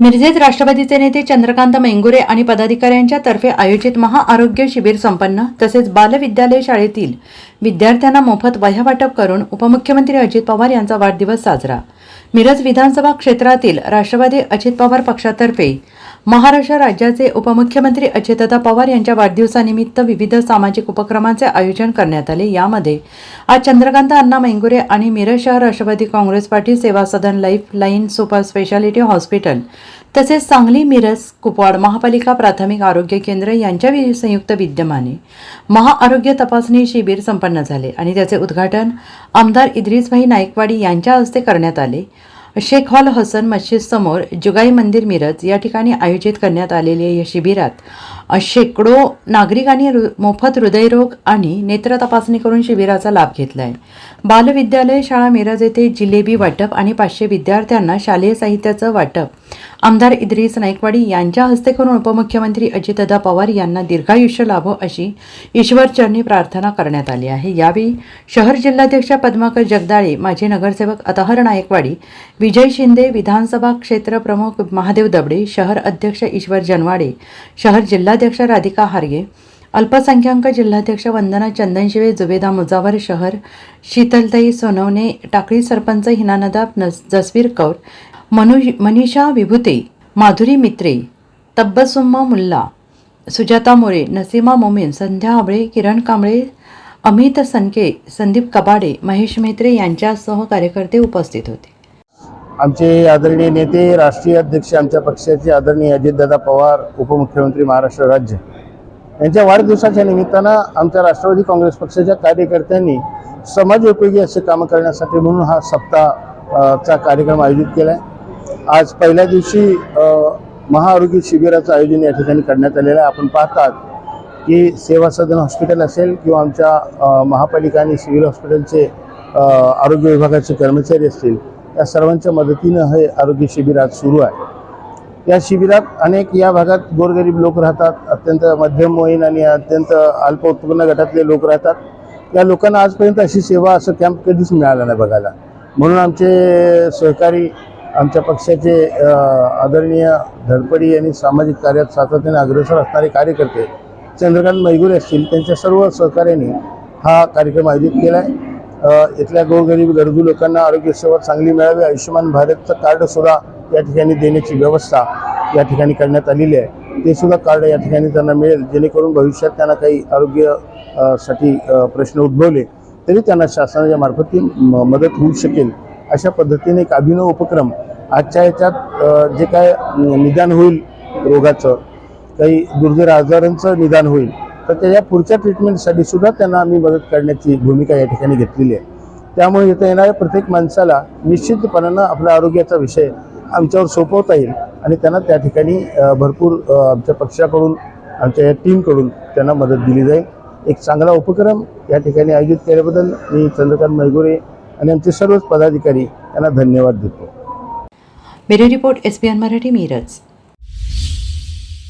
मिरजेत राष्ट्रवादीचे नेते चंद्रकांत मेंगुरे आणि पदाधिकाऱ्यांच्या तर्फे आयोजित महाआरोग्य शिबिर संपन्न तसेच बालविद्यालय शाळेतील विद्यार्थ्यांना मोफत वह्या वाटप करून उपमुख्यमंत्री अजित पवार यांचा वाढदिवस साजरा. मिरज विधानसभा क्षेत्रातील राष्ट्रवादी अजित पवार पक्षातर्फे महाराष्ट्र राज्याचे उपमुख्यमंत्री अजितदादा पवार यांच्या वाढदिवसानिमित्त विविध सामाजिक उपक्रमांचे आयोजन करण्यात आले. यामध्ये आज चंद्रकांत अण्णा मेंगुरे आणि मिरज शहर Rashtrawadi Congress party Seva Sadan life line super speciality hospital तसेच सांगली मिरज कुपवाड महापालिका प्राथमिक आरोग्य केंद्र यांच्या संयुक्त विद्यमाने महाआरोग्य तपासणी शिबिर संपन्न झाले आणि त्याचे उद्घाटन आमदार इद्रिसभाई नाईकवाडी यांच्या हस्ते करण्यात आले. शेख हॉल हसन मस्जिद समोर जुगाई मंदिर मिरज या ठिकाणी आयोजित करण्यात आलेल्या या शिबिरात. शेकडो नागरिकांनी रु मोफत हृदयरोग आणि नेत्र तपासणी करून शिबिराचा लाभ घेतला आहे बालविद्यालय शाळा मिरज येथे जिलेबी वाटप आणि पाचशे विद्यार्थ्यांना शालेय साहित्याचं वाटप. आमदार इद्रिस नाईकवाडी यांच्या हस्ते करून उपमुख्यमंत्री अजितदा पवार यांना दीर्घायुष्य लाभो अशी ईश्वरचरणी प्रार्थना करण्यात आली आहे. यावेळी शहर जिल्हाध्यक्ष पद्माकर जगदाळे माजी नगरसेवक अतहर नायकवाडी विजय शिंदे विधानसभा क्षेत्र प्रमुख महादेव दबडे शहर अध्यक्ष ईश्वर जनवाडे शहर जिल्हा जिल्हाध्यक्ष राधिका हार्गे अल्पसंख्याक जिल्हाध्यक्ष वंदना चंदनशिवे जुबेदा मुजावर शहर शीतलताई सोनवणे टाकळी सरपंच हिनानदाब नस जसवीर कौर मनु मनीषा विभूते माधुरी मित्रे तब्बसुम्मा मुल्ला सुजाता मोरे नसीमा मोमीन संध्या आबळे किरण कांबळे अमित सनके संदीप कबाडे महेश मेत्रे यांच्यासह कार्यकर्ते उपस्थित होते. आमचे आदरणीय नेते राष्ट्रीय अध्यक्ष आमच्या पक्षाचे आदरणीय अजितदादा पवार उपमुख्यमंत्री महाराष्ट्र राज्य. यांच्या वाढदिवसाच्या निमित्तानं आमच्या राष्ट्रवादी काँग्रेस पक्षाच्या कार्यकर्त्यांनी समाजोपयोगी असे कामं करण्यासाठी म्हणून हा सप्ताह चा कार्यक्रम आयोजित केला आहे आज पहिल्या दिवशी महाआरोग्य शिबिराचं आयोजन या ठिकाणी करण्यात आलेलं आहे. आपण पाहतात की सेवा सदन हॉस्पिटल असेल किंवा आमच्या महापालिका आणि सिव्हिल हॉस्पिटलचे आरोग्य विभागाचे कर्मचारी असतील या सर्वांच्या मदतीनं हे आरोग्य शिबिर आज सुरू आहे. या शिबिरात अनेक या भागात गोरगरीब लोक राहतात अत्यंत मध्यमवयीन आणि अत्यंत अल्प उत्पन्न गटातले लोक राहतात. या लोकांना आजपर्यंत अशी सेवा असं कॅम्प कधीच मिळाला नाही बघायला. म्हणून आमचे सहकारी आमच्या पक्षाचे आदरणीय धडपडी आणि सामाजिक कार्यात सातत्याने अग्रेसर असणारे कार्यकर्ते चंद्रकांत मैगुरे असतील त्यांच्या सर्व सहकार्याने हा कार्यक्रम आयोजित केला आहे इथल्या गोरगरीब गरजू लोकांना आरोग्य सेवा चांगली मिळावी आयुष्यमान भारतचं कार्ड सुद्धा या ठिकाणी देण्याची व्यवस्था या ठिकाणी करण्यात आलेली आहे. ते सुद्धा कार्ड या ठिकाणी त्यांना मिळेल जेणेकरून भविष्यात त्यांना काही आरोग्यसाठी प्रश्न उद्भवले तरी त्यांना शासनाच्या मार्फत ती म- मदत होऊ शकेल. अशा पद्धतीने एक अभिनव उपक्रम आजच्या याच्यात जे काय निदान होईल रोगाचं काही दुर्धर आजारांचं निदान होईल तर त्याच्या पुढच्या ट्रीटमेंटसाठी सुद्धा त्यांना आम्ही मदत करण्याची भूमिका या ठिकाणी घेतलेली आहे. त्यामुळे इथं येणाऱ्या प्रत्येक माणसाला निश्चितपणानं आपल्या आरोग्याचा विषय आमच्यावर सोपवता येईल आणि त्यांना त्या ठिकाणी भरपूर आमच्या पक्षाकडून आमच्या या टीमकडून त्यांना मदत दिली जाईल. एक चांगला उपक्रम या ठिकाणी आयोजित केल्याबद्दल मी चंद्रकांत मैगुरे आणि आमचे सर्वच पदाधिकारी यांना धन्यवाद देतो. Bureau report S Marathi Miraj.